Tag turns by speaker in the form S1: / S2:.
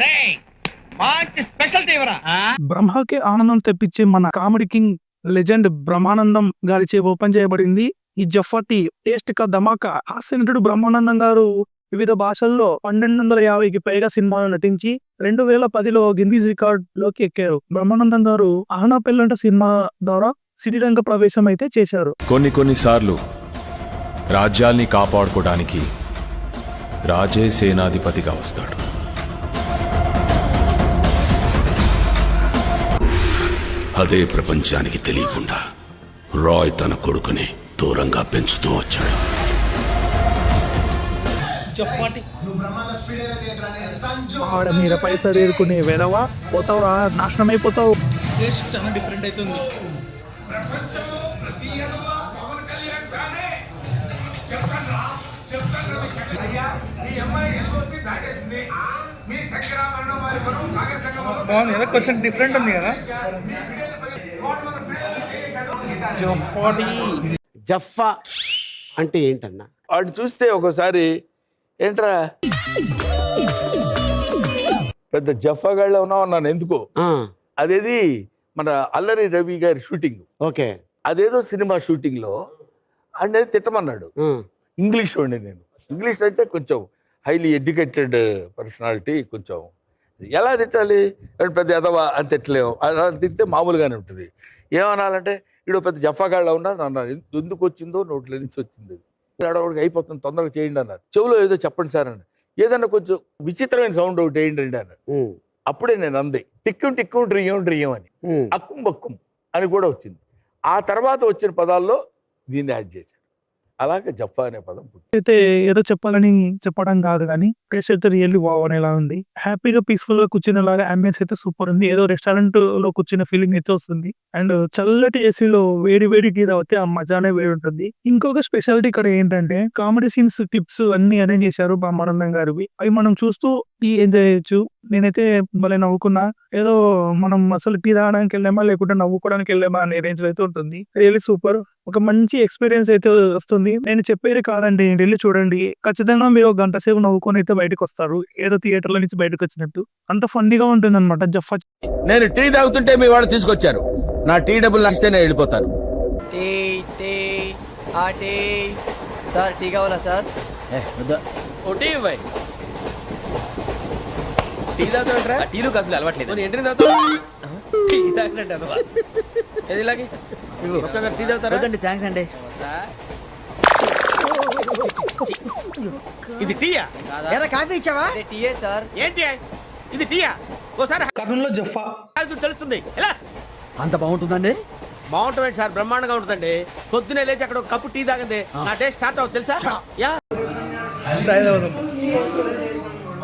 S1: రే మంచి స్పెషల్ తీవరా.
S2: బ్రహ్మకి ఆనందం తెప్పించే మన కామెడీ కింగ్ లెజెండ్ బ్రహ్మానందం గారిచే ఓపెన్ చేయబడింది. ఈ జఫర్టి టేస్ట్ కా ధమాకా హాస్య నటుడు బ్రహ్మానందం గారు వివిధ భాషల్లో పన్నెండు వందల యాభైకి పైగా సినిమాలు నటించి రెండు వేల పదిలో గిన్నీస్ రికార్డ్లోకి ఎక్కారు. బ్రహ్మానందం గారు ఆహనా పెళ్ళంట సినిమా ద్వారా సిరిరంగ ప్రవేశం అయితే చేశారు.
S3: కొన్ని కొన్నిసార్లు రాజ్యాల్ని కాపాడుకోవడానికి రాజే సేనాధిపతిగా వస్తాడు.
S4: అదే ప్రపంచానికి తెలియకుండా రాయ్ తన కొడుకుని దూరంగా పెంచుతూ వచ్చాడు.
S2: ఆడ మీద పైసలు ఏరుకునే వెదవా పోతావురా నాశనం అయిపోతావు
S5: బాగుంది కదా కొంచెం డిఫరెంట్ ఉంది కదా.
S6: జఫ్ఫా అంటే ఏంటన్నా?
S7: వాడు చూస్తే ఒకసారి ఏంట్రా? పెద్ద జఫాగాళ్ళ ఉన్నావు అన్నాను ఎందుకో?
S6: ఆ,
S7: అదేది మన అల్లరి రవి గారి షూటింగ్
S6: ఓకే.
S7: అదేదో సినిమా షూటింగ్లో అనేది తిట్టమన్నాడు. ఇంగ్లీష్ వాడిని నేను. ఇంగ్లీష్ అంటే కొంచెం హైలీ ఎడ్యుకేటెడ్ పర్సనాలిటీ కొంచెం ఎలా తిట్టాలి? పెద్ద ఎదవా అని తిట్టలేము. అలా తిడితే మామూలుగానే ఉంటుంది. ఏమనాలంటే వీడు పెద్ద జఫాగాళ్ళ ఉన్నాడు అన్నారు ఎందు- ఎందుకు వచ్చిందో నోట్లో నుంచి వచ్చింది అది. ఆడవాడికి అయిపోతుంది తొందరగా చేయండి అన్నారు చెవులో ఏదో చెప్పండి సార్ అన్నారు ఏదన్నా కొంచెం విచిత్రమైన సౌండ్ ఒకటి వేయండి అన్నారు అప్పుడే నేను అంది టిక్కుం టిక్కుం డ్రియం డ్రియం అని. అక్కుం బక్కుం అని కూడా వచ్చింది. ఆ తర్వాత వచ్చిన పదాల్లో దీన్ని యాడ్ చేశాను. అలాగే జఫా అనే పదం
S2: అయితే ఏదో చెప్పాలని చెప్పడం కాదు కానీ టేస్ట్ అయితే రియల్లీ బాగునేలా ఉంది. హ్యాపీగా పీస్ఫుల్గా కూర్చునేలాగా అంబియన్స్ అయితే సూపర్ ఉంది. ఏదో రెస్టారెంట్లో కూర్చున్న ఫీలింగ్ అయితే వస్తుంది. అండ్ చల్లటి ఏసీలో వేడి వేడి టీ తాగితే ఆ మజానే వేడి ఉంటుంది. ఇంకొక స్పెషాలిటీ ఇక్కడ ఏంటంటే కామెడీ సీన్స్ క్లిప్స్ అన్ని అరేంజ్ చేశారు బ్రహ్మానందం గారివి. అవి మనం చూస్తూ టీ ఎంజాయ్ చేయొచ్చు నేనైతే భలే నవ్వుకున్నా. ఏదో మనం అసలు టీ తాగడానికి వెళ్ళామా లేకుంటే నవ్వుకోవడానికి వెళ్ళామా అనే రేంజ్ అయితే ఉంటుంది. రియల్లీ సూపర్ ఒక మంచి ఎక్స్పీరియన్స్ అయితే వస్తుంది. నేను చెప్పేది కాదండి వెళ్ళి చూడండి. ఖచ్చితంగా మీరు ఒక గంట సేపు నవ్వుకొని అయితే బయటకు వస్తారు. ఏదో థియేటర్లో నుంచి బయటకు వచ్చినట్టు. అంత ఫన్నీగా ఉంటుంది అనమాట జఫా
S8: నేను టీ తాగుతుంటే మీ వాళ్ళు తీసుకొచ్చారు. నా టీ డబ్బులు నచ్చితే నేను వెళ్ళిపోతాను.
S9: టీ టీ ఆ టీ. సార్ టీ కావాలా సార్?
S5: ఓ టీ టీ తాగుతావుట్రా టీలు కాఫీలు అలవాట్లేదు. ఎంట్రీ తాగుతావు? టీ తాగినట్టు అదవా? ఏది ఇలాగే? టీ తాగుతారా?
S9: వద్దండి థ్యాంక్స్ అండి.
S5: ఇది టీయా?
S9: ఎరా కాఫీ ఇచ్చావా? టీయే సార్.
S5: ఏంటి? ఇది టీయా? ఓసారి
S2: కర్నూలులో జఫా
S5: తెలుస్తుంది. ఎలా?
S9: అంత బాగుంటుందండి?
S5: బాగుంటుంది సార్ బ్రహ్మాండంగా ఉంటుందండి. పొద్దునే లేచి అక్కడ ఒక కప్పు టీ తాగింది. నా డే స్టార్ట్ అవుతుంది తెలుసా? యా.